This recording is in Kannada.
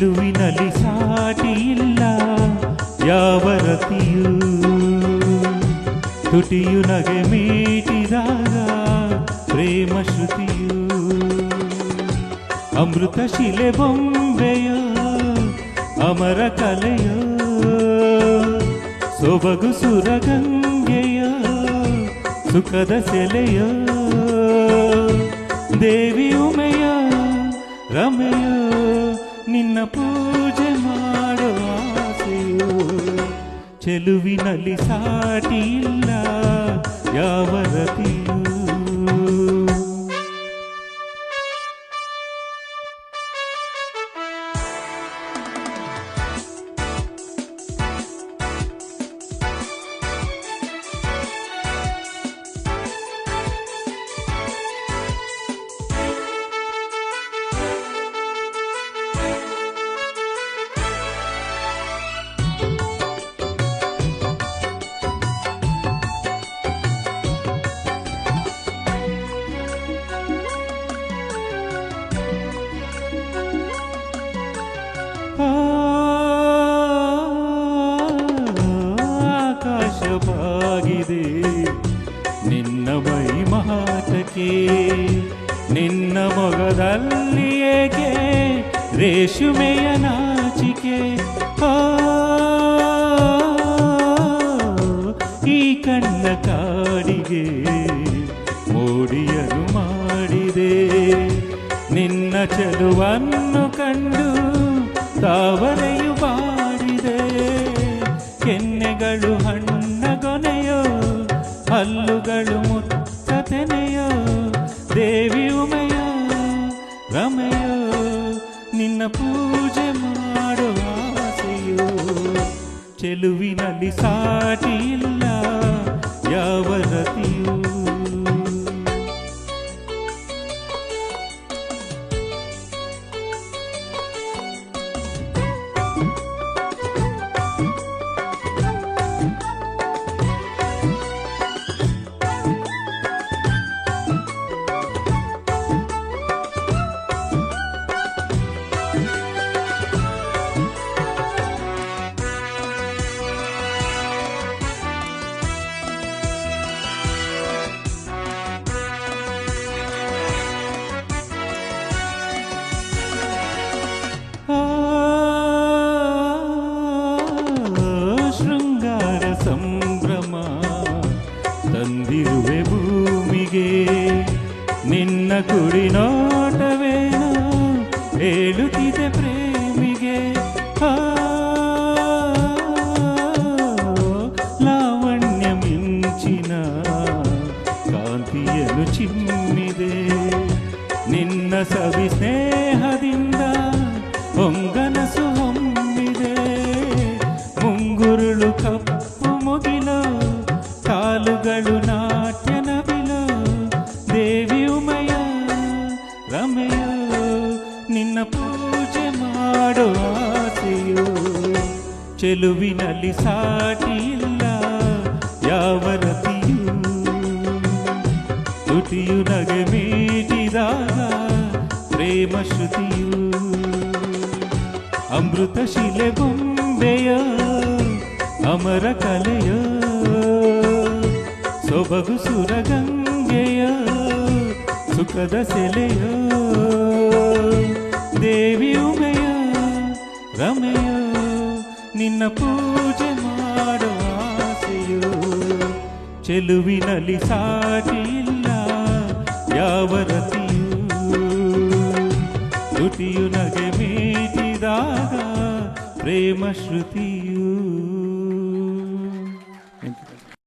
ಚೆಲುವಿನಲ್ಲಿ ಸಾಟಿ ಇಲ್ಲ ಯಾವ ರತಿಯೂ ತುಟಿಯು ನಗೆ ಮೀಟಿದಾಗ ಪ್ರೇಮ ಶ್ರುತಿಯು. ಅಮೃತ ಶಿಲೆ ಬೊಂಬೆಯ, ಅಮರ ಕಲೆಯೋ. ಸೊಬಗು ಸುರಗಂಗೆಯ, ಸುಖದ ಸೆಲೆಯೋ. ದೇವಿ ಉಮೆಯ, ರಮೆಯ. ನಿನ್ನ ಪೂಜೆ ಮಾಡೋ ಚೆಲುವಿನಲ್ಲಿ ಸಾಟಿ ಇಲ್ಲ ಯಾವ ರತಿಯೂ ಆಕಾಶ ಬಾಗಿದೆ ನಿನ್ನ ಮೈ ಮಾಟಕ್ಕೆ ನಿನ್ನ ಮೊಗದಲ್ಲಿ ಏಕೆ ರೇಷ್ಮೆಯ ನಾಚಿಕೆ? ಈ ಕಣ್ಣ ಕಾಡಿಗೆ ಮೋಡಿಯನು ಮಾಡಿದೆ. ನಿನ್ನ ಚೆಲುವನ್ನು ತಾವರೆಯು ಮಾಡಿದೆ ಕೆನ್ನೆಗಳು ಹಣ್ಣಗೊನೆಯೋ ಹಲ್ಲುಗಳು ಮುತ್ತತೆನೆಯೋ ದೇವಿ ಉಮೆಯ, ರಮೆಯೋ, ನಿನ್ನ ಪೂಜೆ ಮಾಡುವ ಆಸೆಯೋ ಚೆಲುವಿನಲ್ಲಿ ಸಾಟಿ ಕುಡಿ ನೋಟವೇನು ಹೇಳುತ್ತಿದೆ ಪ್ರೇಮಿಗೆ ಆ, ಲಾವಣ್ಯ ಮಿಂಚಿನ ಕಾಂತಿಯನ್ನು ಚಿಮ್ಮಿದೆ ನಿನ್ನ ಸವಿ ಸ್ನೇಹದಿಂದ ರಮೆಯ ನಿನ್ನ ಪೂಜೆ ಮಾಡೋ ಆಸೆಯೋ ಚೆಲುವಿನಲ್ಲಿ ಸಾಟಿ ಇಲ್ಲ ಯಾವ ರತಿಯೂ. ನಗೆ ಮೀಟಿದಾಗ ಪ್ರೇಮ ಶ್ರುತಿಯು. ಅಮೃತ ಶಿಲೆ ಬೊಂಬೆಯ ಅಮರ ಕಲೆಯ ಸೊಬಗು ಸುರಗಂಗೆಯ ಸುಖದ ಸೆಲೆಯ ದೇವಿ ಉಮೆಯ ರಮೆಯ ನಿನ್ನ ಪೂಜೆ ಮಾಡುವಾಸೆಯು ಚೆಲುವಿನಲ್ಲಿ ಸಾಟಿ ಇಲ್ಲ ಯಾವ ರತಿಯೂ. ನಗೆ ಮೀಟಿದಾಗ ಪ್ರೇಮ ಶ್ರುತಿಯು